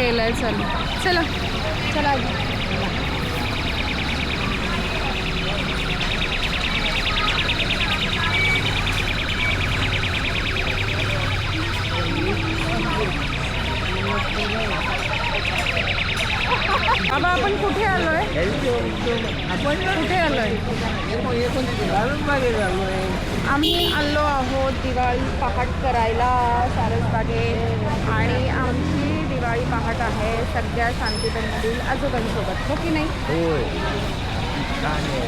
केलंय चल. चला. चला. बाबा आपण कुठे आलोय? आपण कुठे आलोय? आम्ही आलो आहोत दिवाळी पहाट करायला सारसबागेत. आणि आमची पहाट आहे सगळ्या शांतीबनमधील आजोबांसोबत हो की नाही? आहे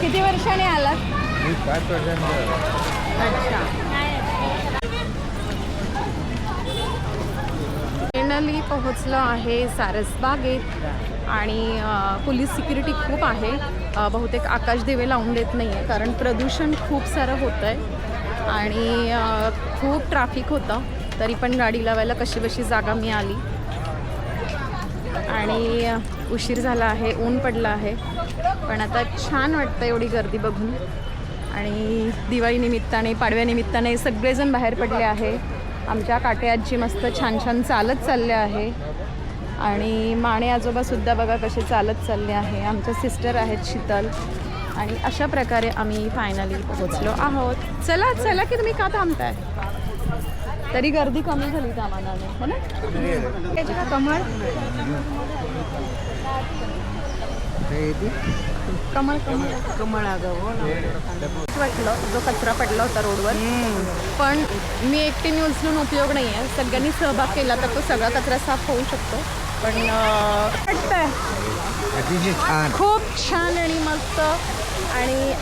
किती वर्षाने आलात? मी पाच वर्षांचा अच्छा. फायनली पोहोचलो आहे सारसबागेत आणि अ, पोलीस सिक्युरिटी खूप आहे. अ, बहुतेक आकाश दिवे लावून देत नाही आहे कारण प्रदूषण खूप सारं होतं आहे आणि अ, खूप ट्रॅफिक होतं. तरी पण गाडी लावायला कशी बशी जागा मी आली. आणि उशीर झाला आहे ऊन पडलं आहे. पण आता छान वाटतं एवढी गर्दी बघून. आणि दिवाळीनिमित्ताने पाडव्यानिमित्ताने सगळेजण बाहेर पडले आहे. आमच्या काटे आजी मस्त छान छान चालत चालले आहे. आणि माणे आजोबासुद्धा बघा कसे चालत चालले आहे. आमच्या सिस्टर आहेत शीतल. आणि अशा प्रकारे आम्ही फायनली पोहोचलो आहोत. चला चला की तुम्ही का थांबताय? तरी गर्दी कमी झाली त्या मानाने हो ना? कमळ? कमळ कमळ. कमळ वाटलं जो कचरा पडला होता रोडवर. पण मी एकटीने उचलून उपयोग नाही आहे सगळ्यांनी सहभाग केला तर तो सगळा कचरा साफ होऊ शकतो. पण वाटतंय. खूप छान आणि मस्त. आणि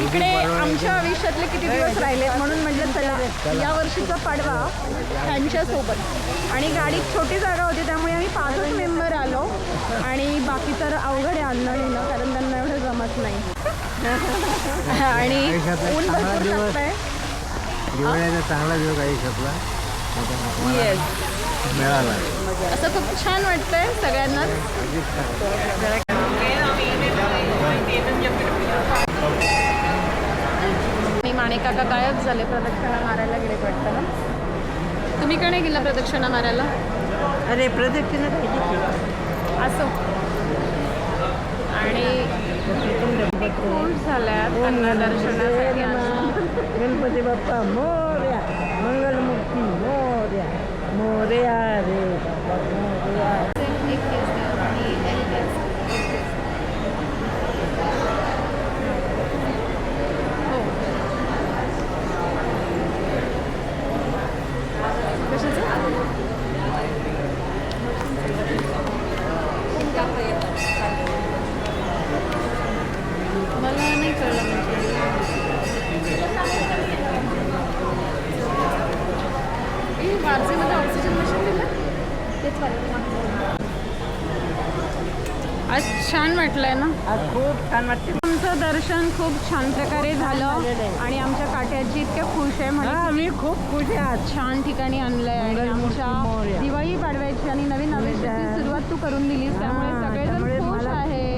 इकडे आमच्या आयुष्यातले किती दिवस राहिले म्हणून म्हटलं चला या वर्षीचा पाडवा त्यांच्यासोबत. आणि गाडीत छोटी जागा होती त्यामुळे आम्ही पाचच मेंबर आलो. आणि बाकी तर अवघड आहे आणणं नेणं कारण त्यांना एवढं जमत नाही. आणि ऊन भरपूर दिवाळीचा चांगला दिवस आयुष्यातला. मिळाला. असं खूप छान वाटतंय सगळ्यांनाच माने काका गायब झाले. प्रदक्षिणा मारायला गेले वाटतं ना? तुम्ही का नाही गेला प्रदक्षिणा मारायला? अरे प्रदक्षिणा. असो. आणि खूप झाल्या त्यांना दर्शनासाठी आणून. गणपती बाप्पा मोर्या. मंगलमूर्ती मोर्या. मोर्या रे बाप्पा मोर्या एक केस द्या आणि एक केस. हो. कशाचं? मला नाही कळलं म्हणजे ए, वारजेमध्ये ऑक्सिजन मशीन दिलं तेच वाटलं आज छान वाटलंय ना? आज खूप छान वाटते तुमचं दर्शन खूप छान प्रकारे झालं आणि आमच्या काट्याची इतक्या खुश आहे हा म्हणजे मी खूप खुश आहे छान ठिकाणी आणलंय आणि आमच्या. दिवाळी पाडव्याची आणि नवीन आयुष्याची सुरुवात तू करून दिलीस त्यामुळे हा, सगळेजण खुश आहे.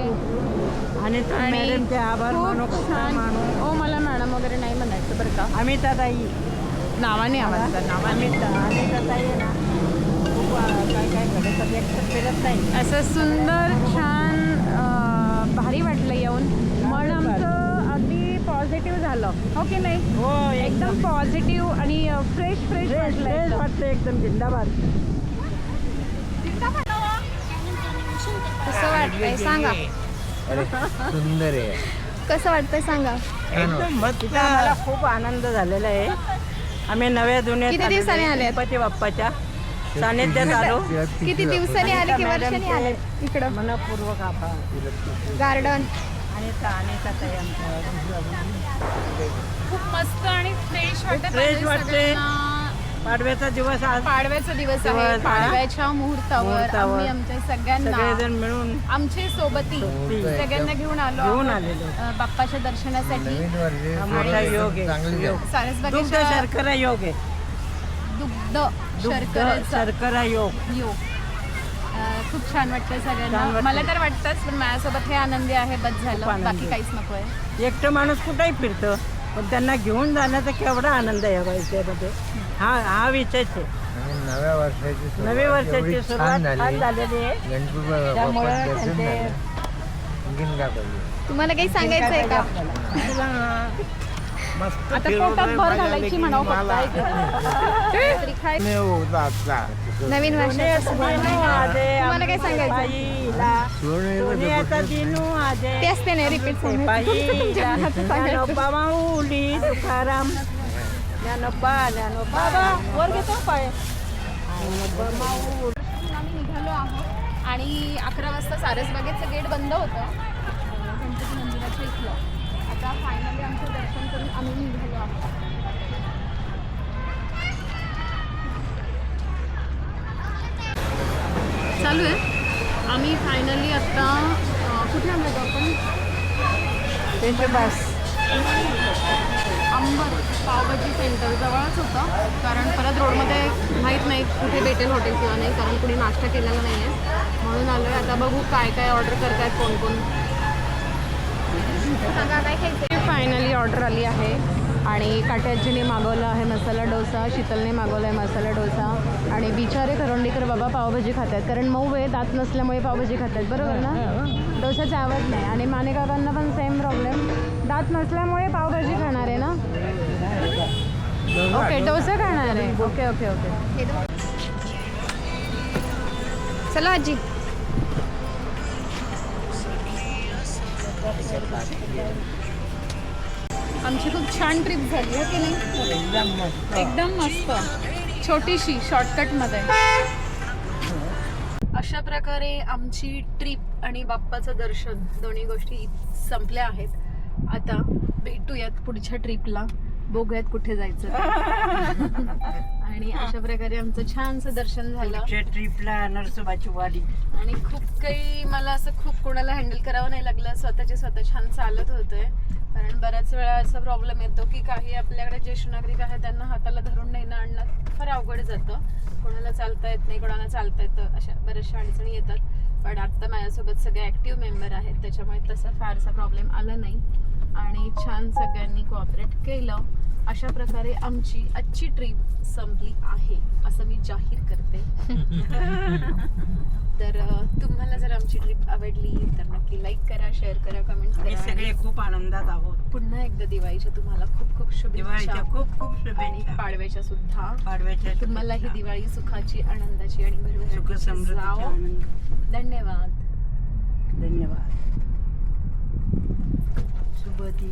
आणि आभार ओ मला मॅडम वगैरे नाही म्हणायचं बरं का. अमिता ताई नावाने आवाज नावाने अमिता अमिता ताई आहे ना. असं सुंदर छान भारी वाटलं येऊन. मन आमचं अगदी पॉझिटिव्ह झालं. हो की नाही? हो एकदम. पॉझिटिव्ह आणि फ्रेश फ्रेश फ्रेश वाटलं एकदम. वाटतं एकदम जिंदाबाद. कसं वाटतंय? सांगा. अरे सुंदर आहे. कसं वाटतंय? सांगा. एकदम मस्त. आम्हाला खूप आनंद झालेला आहे. आम्ही नव्या जुन्यात किती दिवसांनी. आलेत? गणपती बाप्पाच्या. सानिध्यात आलो किती दिवसांनी आले की वर्षांनी आले इकडं मनपूर्वक आभार गार्डन खूप मस्त आणि फ्रेश वाटत आहे वाटते. पाडव्याचा दिवस आज पाडव्याचा दिवस आहे दिवस, हा. पाडव्याच्या मुहूर्तावर मुहूर्तावर. आम्ही आमच्या सगळ्यांना सगळेजण मिळून आमचे सोबती सगळ्यांना घेऊन आलो घेऊन आहोत. आलेलो. अं, बाप्पाच्या दर्शनासाठी नवीन वर्षी हा मोठा योग आहे. चांगली योग. शर्करा योग आहे दुग्ध दुग्ध शर्करेचा शर्करा योग. योग. अं, खूप छान वाटतं छान सगळ्यांना वाटतं. मला तर वाटतंच पण माझ्यासोबत हे आनंदी आहे बस खूप झालं. आनंदी. बाकी काहीच नको आहे. एकटं माणूस कुठेही फिरतं पण त्यांना घेऊन जाण्याचा केवढा आनंद आहे या याच्यामध्ये हा हा विषयच आहे. आणि नव्या वर्षाची सुरुवात नवी वर्षाची सुरुवात छान झालेली आहे. गणपती त्यामुळे बाप्पाचं दर्शन त्यांचे- झालं आणखीन काय पाहिजे तुम्हाला काही सांगायचं आहे का मस्त आता पोटात भर घालायची म्हणावं फक्त. काहीतरी खाय नवीन वर्षाच्या शुभेच्छा. तुम्हाला काय सांगायचं? सोन्याचा दिनू आजे ते असते नाही रिपीट ज्ञानोबा माऊली तुकाराम. ज्ञानोबा ज्ञानोबा. बाबा वर घेतो पाय. ज्ञानोबा माऊली. आम्ही निघालो आहोत. आणि अकरा वाजता सारसबागेचं गेट बंद होतं. गणपती मंदिराच्या इथलं. आता फायनली आमचं दर्शन करून आम्ही निघालो आहोत. चालू आहे. आम्ही फायनली आत्ता कुठे आलो आपण? त्यांचे बस अंबर पावभाजी सेंटर जवळच होतं. कारण परत रोडमध्ये माहीत नाही कुठे भेटेल हॉटेल किंवा नाही कारण कुणी नाश्ता केलेला नाही आहे म्हणून आलो आहे आता बघू काय काय ऑर्डर करतायत कोण कोण. फायनली ऑर्डर आली आहे. आणि काट्याजीने मागवलं आहे मसाला डोसा शीतलने मागवला आहे मसाला डोसा. आणि बिचारे करंडीकर बाबा पावभाजी खात आहेत कारण मऊ आहे दात नसल्यामुळे पावभाजी खात आहेत बरोबर ना डोसाचा आवाज नाही. आणि माने काकांना पण सेम प्रॉब्लेम दात नसल्यामुळे पावभाजी खाणार आहे ना? ओके डोसा खाणार आहे. ओके ओके ओके चला आजी. आमची खूप छान ट्रिप झाली आहे की नाही? एकदम मस्त. छोटीशी शॉर्टकटमध्ये अशा प्रकारे आमची ट्रिप आणि बाप्पाचं दर्शन दोन्ही गोष्टी संपल्या आहेत. आता भेटूयात पुढच्या ट्रिपला. बघूयात कुठे जायचं. आणि अशा प्रकारे आमचं छानसं दर्शन झालं. ट्रिपला नरसोबाची वाडी आणि खूप काही मला असं खूप कोणाला हँडल करावं नाही लागलं. स्वतःचे स्वतः छान चालत होतंय कारण बऱ्याच वेळा असा प्रॉब्लेम येतो की काही आपल्याकडे ज्येष्ठ नागरिक आहेत त्यांना हाताला धरून नेणं आणणं फार अवघड जातं. कोणाला चालता येत नाही कोणाला चालता येतं अशा बऱ्याचशा अडचणी येतात. पण आत्ता माझ्यासोबत सगळे ॲक्टिव्ह मेंबर आहेत. त्याच्यामुळे तसा फारसा प्रॉब्लेम आला नाही. आणि छान सगळ्यांनी कोऑपरेट केलं. अशा प्रकारे आमची आजची ट्रिप संपली आहे असं मी जाहीर करते. तर तुम्हाला जर आमची ट्रिप आवडली तर नक्की लाईक करा शेअर करा कमेंट करा. सगळे खूप आनंदात आहोत. पुन्हा एकदा दिवाळीच्या तुम्हाला खूप खूप शुभेच्छा. खूप खूप आणि शुभेच्छा पाडव्याच्या सुद्धा. पाडव्याच्या तुम्हाला ही. दिवाळी सुखाची आनंदाची आणि. आनंद. धन्यवाद. धन्यवाद. शुभ दीप